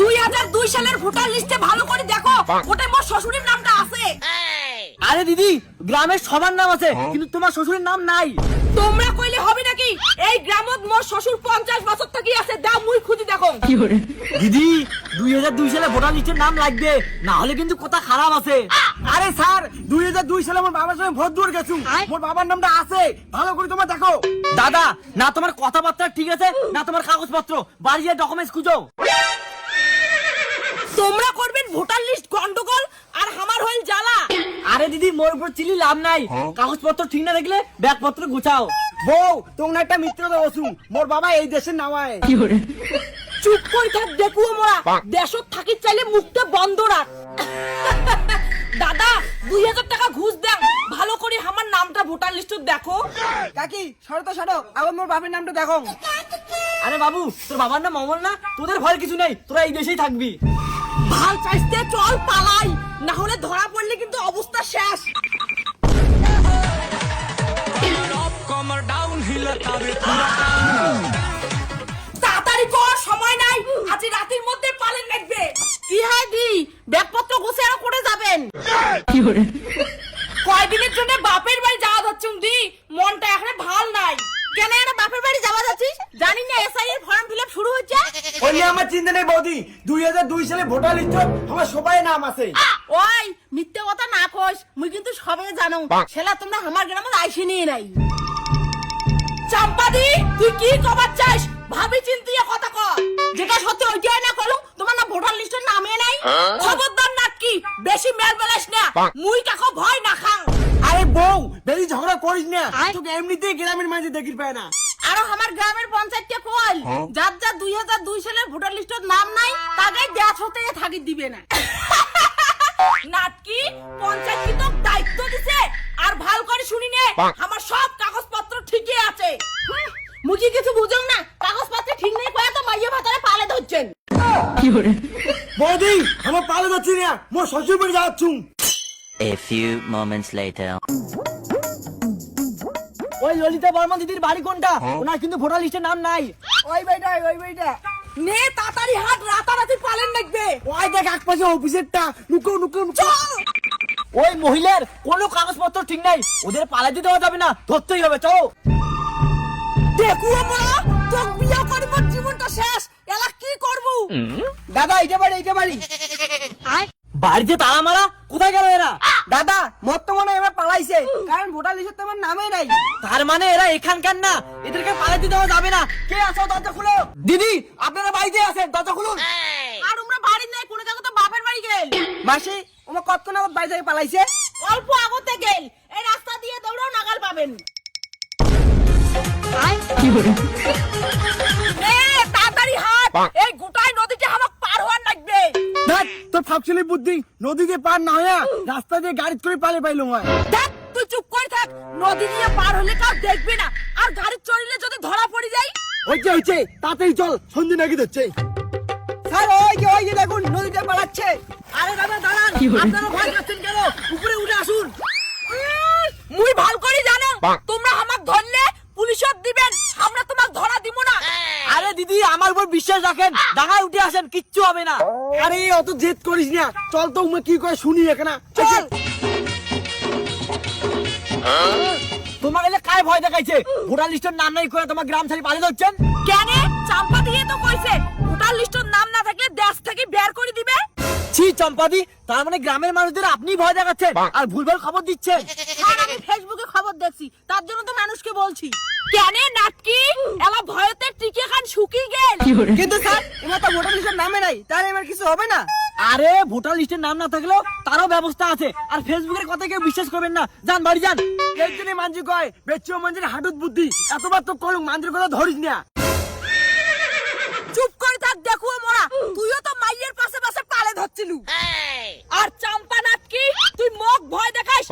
দুই হাজার দুই সালের ভোটার লিস্টে ভালো করে দেখো। ওটা মোর শ্বশুরের নামটা আছে। আরে দিদি গ্রামের সবার নাম আছে কিন্তু তোমার শ্বশুরের নাম নাই। তোমরা কইলে হবে নাকি? এই গ্রামত মোর শ্বশুর পঞ্চাশ বছর থেকে আছে দাও মুই খুঁজি দেখো। দিদি দুই হাজার দুই সালে ভোটার লিস্টের নাম লাগবে না হলে কিন্তু কথা খারাপ আছে। আরে স্যার দুই হাজার দুই সালে আমার বাবার সঙ্গে ভোট দিয়ে গেছু। মোর বাবার নামটা আছে ভালো করে তোমার দেখো। দাদা না তোমার কথাবার্তা ঠিক আছে না তোমার কাগজপত্র বাড়ি ডকুমেন্টস খুঁজো। তোমরা করবেন ভোটার লিস্ট গন্ডগোল আর আমার হইল জ্বালা। আরে দিদি মোর উপর চিলি লাভ নাই। কাগজপত্র ঠিক না দেখলে ব্যাগপত্র গুছাও। বউ তোমরা একটা মিত্র দেওয়াছু মোর বাবা এই দেশের নামায় চুপ করে থাক দেখুও মোরা। দেশত থাকি চাইলে মুখটা বন্ধ রাখ। দাদা দুই হাজার টাকা ঘুষ দেন। ভালো করে আমার নামটা ভোটার লিস্টে দেখো। কাকি সরো তো সরো। আবার মোর বাবার নামটা দেখো। আরে বাবু তোর বাবার নাম অমর না? তোদের ভয় কিছু নেই। তোরা এই দেশেই থাকবি। ভালো চাইতে চল পালাই। না হলে ধরা পড়লে কিন্তু অবস্থা শেষ। তাড়াতাড়ি কর সময় নাই। আজ রাতের মধ্যে পালেন লাগবে কি হয় দি? ব্যাগপত্র গুছে করে যাবেন? কয়দিনের জন্য বাপের বাড়ি যাওয়া যাচ্ছে দি মনটা এখানে ভালো নাই। কেন এটা বাপের বাড়ি যাওয়া যাচ্ছিস? জানি না এসআই এর ফর্ম ফিল শুরু হচ্ছে ওই আমার চিন্তা নেই বৌদি। দুই হাজার দুই সালে ভোটার লিস্ট আমার সবাই নাম আছে। ওই মিথ্যে কথা না কইস মুই কিন্তু সবে জানো। সেলা তোমরা আমার গ্রামে আইসি নিয়ে নাই। চাম্পাদি তুই কি কবার চাস? ভাবি চিন্তিয়ে কথা কর যেটা সত্যি ওইটাই না করো তোমার না ভোটার লিস্টের নামে নাই? খবরদার নাকি বেশি মেল বেলাস না। মুই কাকো ভয় না খাং আরে বউ বেশি ঝগড়া করিস না। তোকে এমনিতেই গ্রামের মাঝে দেখি পায় না। আর আমার গ্রামের পঞ্চায়েতকে কইল যার যার দুই হাজার দুই সালের ভোটার লিস্টের নাম নাই তাকে দেশ হতে থাকি দিবে না। নাটকি পঞ্চায়েত কি তোর দায়িত্ব দিছে? আর ভালো করে শুনি নে আমার সব কাগজপত্র ঠিকই আছে। হুম, মুখে কিছু বুঝুম না কাগজপত্র ঠিক নেই কয়ে তো মাইয়ে ভাতারে পালে ধরছেন। বৌদি আমার পালে যাচ্ছি না মোর শ্বশুর বাড়ি যাচ্ছু A few moments later. ওই ললিতা বর্মা দিদির বাড়ি কোনটা? ওনার কিন্তু ভোটার লিস্টের নাম নাই। ওই বেটা ওই বেটা। নে তাড়াতাড়ি হাত রাতারাতি পালেন লাগবে ওই দেখ এক পাশে অফিসেরটা। লুকো লুকো ওই মহিলার কোনো কাগজপত্র ঠিক নাই। ওদের পালাতে দেওয়া যাবে না। ধরতেই হবে চলো। দেখু আমরা তোর বিয়া করব জীবনটা শেষ। এলা কি করব? দাদা এইটা বাড়ি এইটা বাড়ি। বাড়িতে তালা মারা? কোথায় গেল এরা? দাদা বর্তমানে এবার পালাইছে। কারণ ভোটার লিস্টে তো আমার নামই নাই। তার মানে এরা এখানকার না। এদেরকে পালাতে দেওয়া যাবে না। কে আছো দরজা খুলো? দিদি আপনারা বাড়িতে আছেন দরজা খুলুন। আর আমরা বাড়ি নাই কোনো জায়গা তো বাপের বাড়ি গেল। মাসি আমার কতক্ষণ আমার বাড়ি থেকে পালাইছে? অল্প আগতে গেল। এই রাস্তা দিয়ে দৌড়াও নাগাল পাবেন। এ, তাড়াতাড়ি হাট। এই তোর ফাঁকশালি বুদ্ধি নদীতে পার না হইয়া রাস্তা দিয়ে গাড়ি করে পালে পাইলো হয়। দেখ তুই চুপ করে থাক। নদী দিয়ে পার হলে কাউ দেখবে না। আর গাড়ি চড়লে যদি ধরা পড়ে যাই হইছে হইছে তাড়াতাড়ি চল সন্ধে নাকি ধরছে। স্যার ওই যে ওই যে দেখুন নদীতে পালাচ্ছে। আরে দাদা দাঁড়ান আপনারা ভয় পাচ্ছেন কেন? উপরে উঠে আসুন। মুই ভালো করে জানো? তোমরা আমাক ধরলে পুলিশত দিবেন আমরা তোমাক ধরা দিব না আরে দিদি আমার উপর বিশ্বাস রাখেন ডাঙায় উঠে আসেন কিচ্ছু হবে না। আরে অত জেদ করিস না। চল তো উমে কি করে শুনি এখানে চল। তোমার এলে কায় ভয় দেখাইছে? ভোটার লিস্টের নাম নাই করে তোমার গ্রাম ছাড়ি পালিয়ে যাচ্ছেন কেন? চাম্পা দিয়ে তো কইছে ভোটার লিস্টর নাম না থাকলে দেশ থেকে বের করে দিবে। ছি চম্পাদি তার মানে গ্রামের মানুষদের আপনি ভয় দেখাচ্ছেন আর ভুলভাল খবর দিচ্ছেন। আর আমি ফেসবুকে খবর দেখছি তার জন্য তো মানুষকে বলছি। কেন? নাটকি? এলা ভয়তে টিকে খান শুকিয়ে কিন্তু স্যার এবার তো ভোটার লিস্টের নামে নাই তার এবার কিছু হবে না? আরে ভোটার লিস্টের নাম না থাকলেও তারও ব্যবস্থা আছে। আর ফেসবুকের কথা কেউ বিশ্বাস করবেন না। যান বাড়ি যান। জন্য মানজি কয় বেচিও মঞ্জির হাঁটুত বুদ্ধি। এতবার তো করুক মানজির কথা ধরিস না। চুপ করে থাক দেখো মোরা। তুইও তো মাইয়ের পাশে পাশে পালে ধরছিলু। আর চাম্পা নাটকি তুই মোক ভয় দেখাস